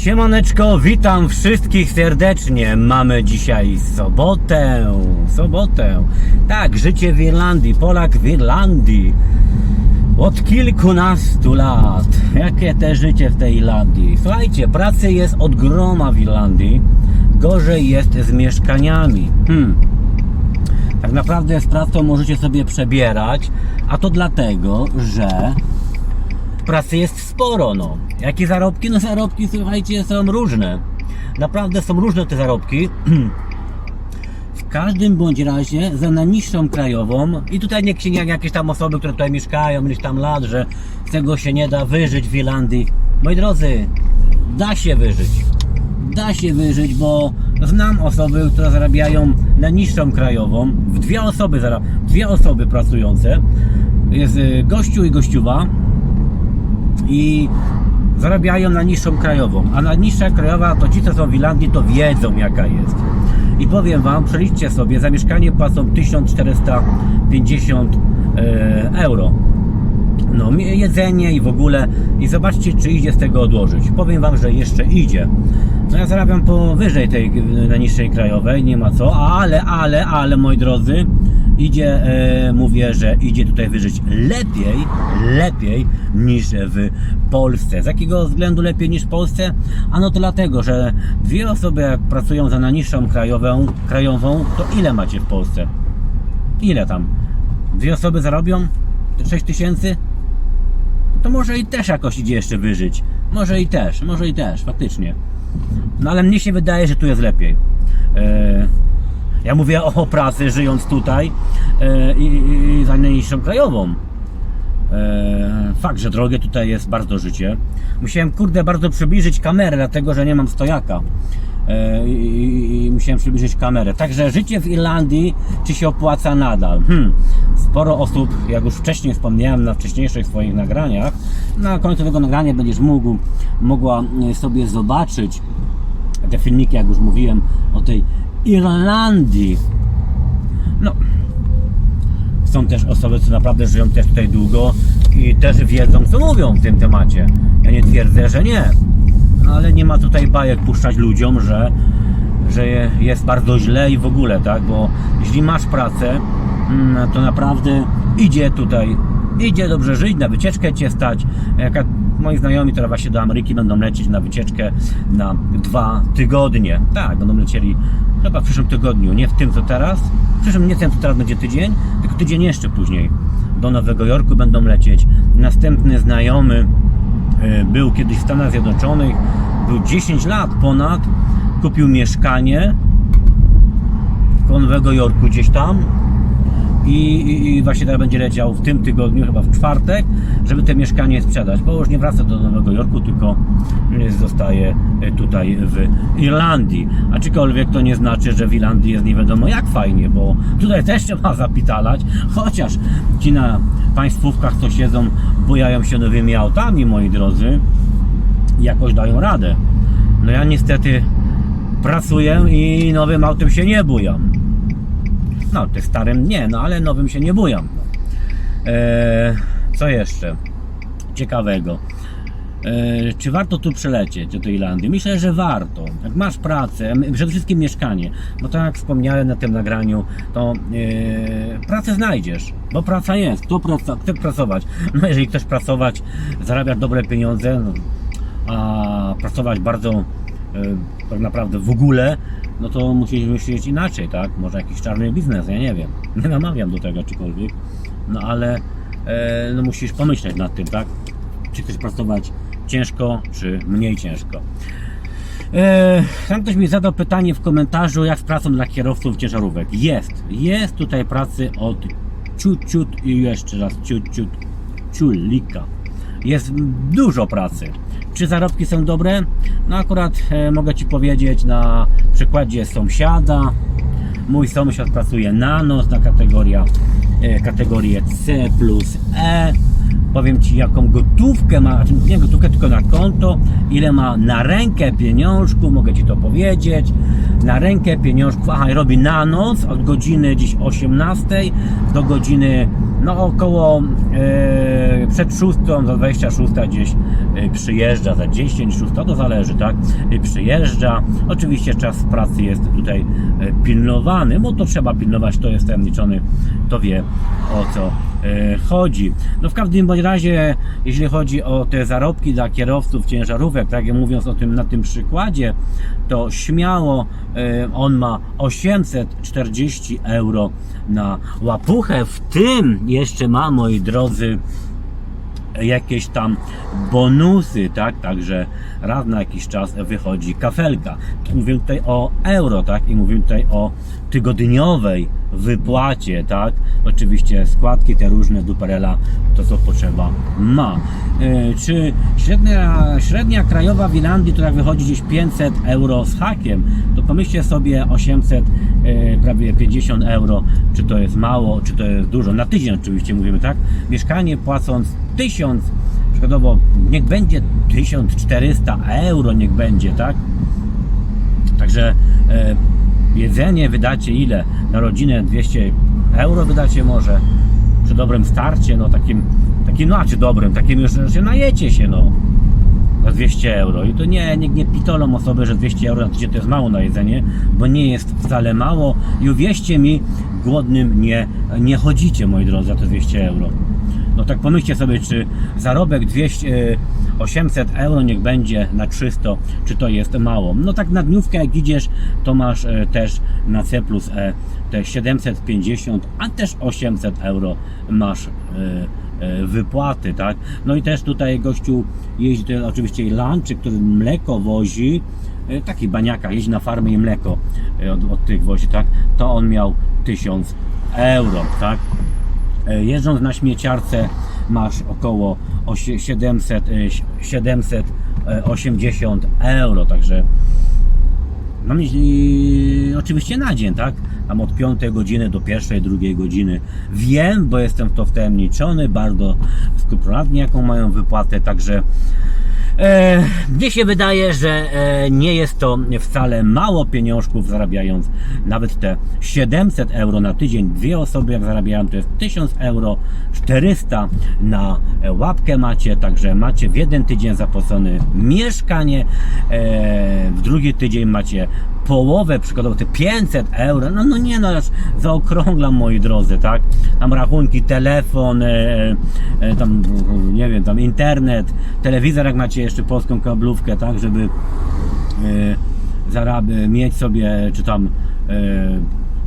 Siemaneczko, witam wszystkich serdecznie. Mamy dzisiaj sobotę, sobotę. Tak, życie w Irlandii, Polak w Irlandii. Od kilkunastu lat. Jakie te życie w tej Irlandii? Słuchajcie, pracy jest od groma w Irlandii. Gorzej jest z mieszkaniami. Hmm. Tak naprawdę z pracą możecie sobie przebierać, a to dlatego, że pracy jest sporo, no. Jakie zarobki? No zarobki, słuchajcie, są różne. Naprawdę są różne te zarobki. W każdym bądź razie za najniższą krajową i tutaj nie księga jakieś tam osoby, które tutaj mieszkają ileś tam lat, że z tego się nie da wyżyć w Irlandii. Moi drodzy, da się wyżyć. Da się wyżyć, bo znam osoby, które zarabiają na niższą krajową. Dwie osoby dwie osoby pracujące. Jest y, gościu i gościuwa i zarabiają na niższą krajową. A na niższa krajowa to ci, co są w Irlandii, to wiedzą jaka jest. I powiem Wam, przeliczcie sobie, za mieszkanie płacą 1450 e, euro. No, jedzenie i w ogóle. I zobaczcie, czy idzie z tego odłożyć. Powiem Wam, że jeszcze idzie. No ja zarabiam powyżej tej niższej krajowej, nie ma co, ale, ale, ale, moi drodzy, idzie, e, mówię, że idzie tutaj wyżyć lepiej, lepiej niż w Polsce. Z jakiego względu lepiej niż w Polsce? Ano to dlatego, że dwie osoby jak pracują za najniższą krajową, krajową, to ile macie w Polsce? Ile tam? Dwie osoby zarobią 6 tysięcy? To może i też jakoś idzie jeszcze wyżyć. Może i też, może i też, faktycznie. No ale mnie się wydaje, że tu jest lepiej. E, ja mówię o pracy, żyjąc tutaj e, i, za najniższą krajową. E, fakt, że drogie tutaj jest bardzo życie. Musiałem, kurde, bardzo przybliżyć kamerę, dlatego że nie mam stojaka. E, i, i, I musiałem przybliżyć kamerę. Także życie w Irlandii, czy się opłaca nadal? Hmm. Sporo osób, jak już wcześniej wspomniałem na wcześniejszych swoich nagraniach, na końcu tego nagrania będziesz mógł, mogła sobie zobaczyć te filmiki, jak już mówiłem, o tej Irlandii. No, są też osoby, co naprawdę żyją też tutaj długo i też wiedzą, co mówią w tym temacie. Ja nie twierdzę, że nie, no, ale nie ma tutaj bajek puszczać ludziom, że, że je- jest bardzo źle i w ogóle, tak? Bo jeśli masz pracę, mm, to naprawdę idzie tutaj, idzie dobrze żyć, na wycieczkę cię stać. Jaka, moi znajomi teraz właśnie do Ameryki będą lecieć na wycieczkę na dwa tygodnie. Tak, będą lecieli chyba w przyszłym tygodniu, nie w tym co teraz. W przyszłym nie tym co teraz będzie tydzień, tylko tydzień jeszcze później. Do Nowego Jorku będą lecieć. Następny znajomy e, był kiedyś w Stanach Zjednoczonych, był 10 lat ponad, kupił mieszkanie w Nowego Jorku gdzieś tam i, i, i właśnie teraz będzie leciał w tym tygodniu, chyba w czwartek, żeby te mieszkanie sprzedać, bo już nie wraca do Nowego Jorku, tylko e, zostaje e, tutaj w Irlandii. Aczkolwiek to nie znaczy, że w Irlandii jest nie wiadomo jak fajnie, bo tutaj też trzeba zapitalać, chociaż ci na państwówkach co siedzą, bojają się nowymi autami, moi drodzy, jakoś dają radę. No ja niestety pracuję i nowym autem się nie bujam. No, tym starym nie, no ale nowym się nie bujam. Eee, co jeszcze ciekawego? Eee, czy warto tu przylecieć do tej Irlandii? Myślę, że warto. Jak masz pracę, przede wszystkim mieszkanie, bo tak jak wspomniałem na tym nagraniu, to eee, pracę znajdziesz, bo praca jest. Kto, praca, chce pracować? No jeżeli chcesz pracować, zarabiać dobre pieniądze, no, a pracować bardzo e, tak naprawdę w ogóle, no to musisz myśleć inaczej, tak? Może jakiś czarny biznes, ja nie wiem. Nie namawiam do tego czykolwiek, no ale e, no musisz pomyśleć nad tym, tak? Czy chcesz pracować ciężko, czy mniej ciężko. E, tam ktoś mi zadał pytanie w komentarzu, jak z pracą dla kierowców ciężarówek. Jest, jest tutaj pracy od ciut, ciut i jeszcze raz ciut, ciut, ciulika. Jest dużo pracy. Czy zarobki są dobre? No akurat e, mogę Ci powiedzieć na przykładzie sąsiada. Mój sąsiad pracuje na noc na kategoria, e, kategorię C plus E. Powiem Ci jaką gotówkę ma, znaczy nie gotówkę tylko na konto, ile ma na rękę pieniążku, mogę Ci to powiedzieć. Na rękę pieniążków, aha, robi na noc od godziny dziś 18 do godziny no około e, przed szóstą, za 26 gdzieś e, przyjeżdża, za 10, 6, to zależy, tak? E, przyjeżdża. Oczywiście czas pracy jest tutaj pilnowany, bo to trzeba pilnować, to jest tajemniczony, to wie o co chodzi. No w każdym bądź razie, jeśli chodzi o te zarobki dla kierowców ciężarówek, tak jak mówiąc o tym na tym przykładzie, to śmiało e, on ma 840 euro na łapuchę, w tym jeszcze ma, moi drodzy, jakieś tam bonusy, tak? Także raz na jakiś czas wychodzi kafelka. Mówię tutaj o euro, tak? I mówię tutaj o tygodniowej wypłacie, tak? Oczywiście składki te różne duperela, to co potrzeba ma. E, czy średnia, średnia krajowa w Irlandii jak wychodzi gdzieś 500 euro z hakiem, to pomyślcie sobie 800, e, prawie 50 euro, czy to jest mało, czy to jest dużo. Na tydzień oczywiście mówimy, tak? Mieszkanie płacąc 1000, przykładowo niech będzie 1400 euro, niech będzie, tak? Także e, jedzenie wydacie ile? Na rodzinę 200 euro wydacie może? Przy dobrym starcie, no takim, takim no a czy dobrym, takim już, że najecie się, no. Za 200 euro. I to nie, nie, pitolą osoby, że 200 euro na tydzień to jest mało na jedzenie, bo nie jest wcale mało. I uwierzcie mi, głodnym nie, nie chodzicie, moi drodzy, za te 200 euro. No tak pomyślcie sobie, czy zarobek 200, e, 800 euro niech będzie na 300, czy to jest mało. No tak na dniówkę jak idziesz, to masz e, też na C plus E te 750, a też 800 euro masz e, e, wypłaty, tak? No i też tutaj gościu jeździ, to jest oczywiście Irlandczyk, który mleko wozi, taki baniaka, jeździ na farmę i mleko od, od tych wozi, tak? To on miał 1000 euro, tak? Jeżdżąc na śmieciarce masz około 700, e, 780 euro, także no oczywiście na dzień, tak? Tam od 5 godziny do pierwszej, drugiej godziny. Wiem, bo jestem w to wtajemniczony, bardzo skrupulatnie jaką mają wypłatę, także E, mnie się wydaje, że e, nie jest to wcale mało pieniążków zarabiając nawet te 700 euro na tydzień. Dwie osoby jak zarabiają to jest 1000 euro, 400 na łapkę macie, także macie w jeden tydzień zapłacone mieszkanie, e, w drugi tydzień macie połowę, przykładowo te 500 euro, no, no nie no, aż zaokrąglam moi drodzy, tak? Tam rachunki, telefon, e, e, tam nie wiem, tam internet, telewizor jak macie jeszcze polską kablówkę, tak, żeby e, zarab- mieć sobie, czy tam e,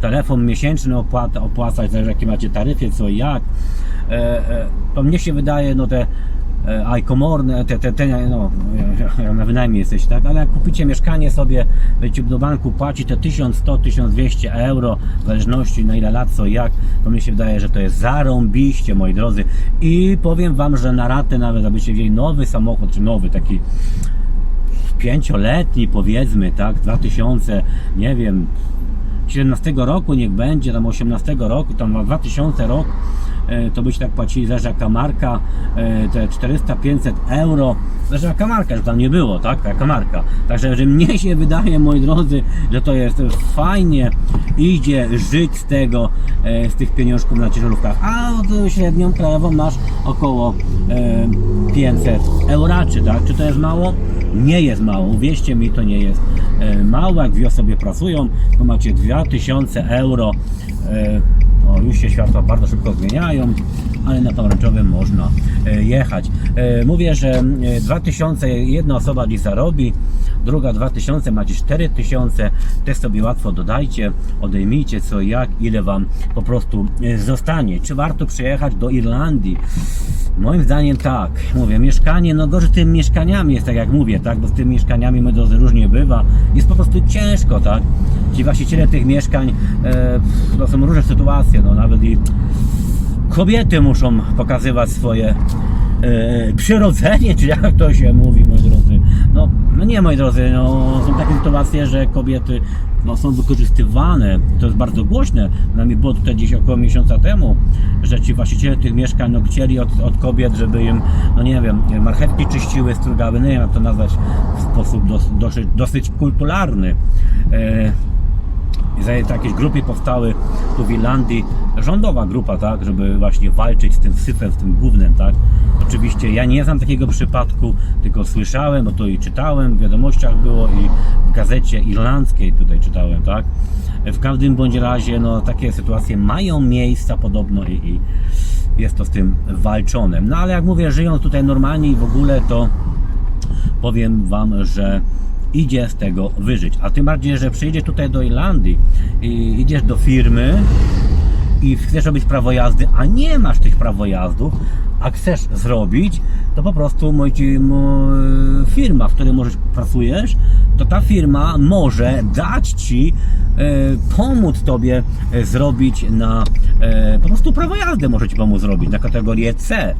telefon miesięczny opłata, opłacać, zależy jakie macie taryfy, co i jak. E, e, to mnie się wydaje, no te e, iComorne, te, te, te, no, na wynajmie jesteś, tak, ale jak kupicie mieszkanie sobie, będziecie do banku płacić te 1100-1200 euro, w zależności na ile lat, co i jak, to mi się wydaje, że to jest zarąbiście, moi drodzy. I powiem Wam, że na ratę nawet, abyście wzięli nowy samochód, czy nowy taki pięcioletni powiedzmy, tak, 2000, nie wiem, 17 roku niech będzie, tam 18 roku, tam na 2000 rok, to byście tak płacili za jaka marka, e, te 400-500 euro, za jaka marka, że tam nie było, tak, taka marka. Także, że mnie się wydaje, moi drodzy, że to jest fajnie, idzie żyć z tego, e, z tych pieniążków na ciężarówkach, a od średnią krajową masz około e, 500 euraczy, tak, czy to jest mało? Nie jest mało, uwierzcie mi, to nie jest e, mało, jak dwie osoby pracują, to macie 2000 euro, e, o, już się światła bardzo szybko zmieniają, ale na pomarańczowym można e, jechać. E, Mówię, że e, 2000 jedna osoba dziś zarobi, druga 2000, macie 4000, też sobie łatwo dodajcie, odejmijcie co i jak, ile Wam po prostu e, zostanie. Czy warto przyjechać do Irlandii? Moim zdaniem tak. Mówię, mieszkanie, no gorzej z tymi mieszkaniami jest tak jak mówię, tak? Bo z tymi mieszkaniami my drodzy różnie bywa. Jest po prostu ciężko, tak? Ci właściciele tych mieszkań, e, to są różne sytuacje, no nawet i kobiety muszą pokazywać swoje e, przyrodzenie, czy jak to się mówi, moi drodzy. No, no nie, moi drodzy, no, są takie sytuacje, że kobiety no, są wykorzystywane. To jest bardzo głośne. Na mnie było tutaj gdzieś około miesiąca temu, że ci właściciele tych mieszkań no, chcieli od, od kobiet, żeby im, no nie wiem, marchewki czyściły, strugały, no nie wiem jak to nazwać w sposób dos, dosyć, dosyć kulturalny. E, Jakieś grupy powstały tu w Irlandii, rządowa grupa, tak, żeby właśnie walczyć z tym syfem, z tym głównym, tak. Oczywiście ja nie znam takiego przypadku, tylko słyszałem, bo to i czytałem, w wiadomościach było i w gazecie irlandzkiej tutaj czytałem, tak. W każdym bądź razie, no takie sytuacje mają miejsca podobno i, i jest to z tym walczone. No ale jak mówię, żyją tutaj normalnie i w ogóle to powiem Wam, że idzie z tego wyżyć. A tym bardziej, że przyjedziesz tutaj do Irlandii i idziesz do firmy i chcesz robić prawo jazdy, a nie masz tych prawojazdów, a chcesz zrobić, to po prostu firma, w której możesz pracujesz, to ta firma może dać Ci, e, pomóc Tobie e, zrobić na, e, po prostu prawo jazdy może Ci pomóc zrobić na kategorię C.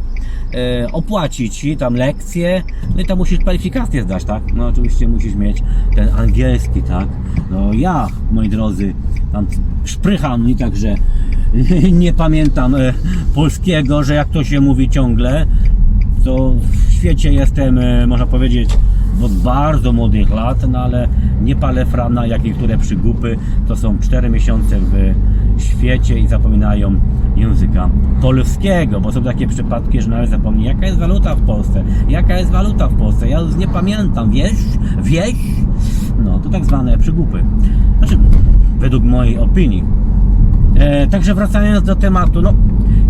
E, opłaci Ci tam lekcje, no i tam musisz kwalifikację zdać, tak? No oczywiście musisz mieć ten angielski, tak? No ja, moi drodzy, tam szprycham i także nie pamiętam e, polskiego, że jak to się mówi ciągle, to w świecie jestem, e, można powiedzieć, od bardzo młodych lat, no ale nie palę frana, jak niektóre przygupy, to są 4 miesiące w świecie i zapominają języka polskiego, bo są takie przypadki, że nawet zapomni, jaka jest waluta w Polsce, jaka jest waluta w Polsce, ja już nie pamiętam, wiesz, wiesz, no to tak zwane przygupy, znaczy według mojej opinii. E, także wracając do tematu, no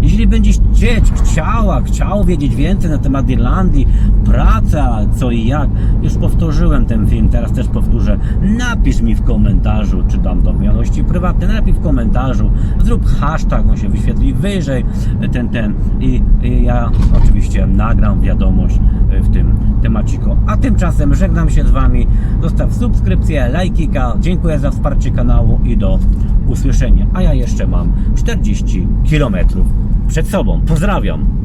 jeśli będziesz chcieć, chciała, chciał wiedzieć więcej na temat Irlandii, praca, co i jak, już powtórzyłem ten film, teraz też powtórzę, napisz mi w komentarzu, czy dam do wiadomości prywatne, napisz w komentarzu, zrób hashtag, on się wyświetli wyżej, ten, ten i, i ja oczywiście nagram wiadomość e, w tym A tymczasem żegnam się z Wami, zostaw subskrypcję, lajkika, dziękuję za wsparcie kanału i do usłyszenia. A ja jeszcze mam 40 km przed sobą. Pozdrawiam!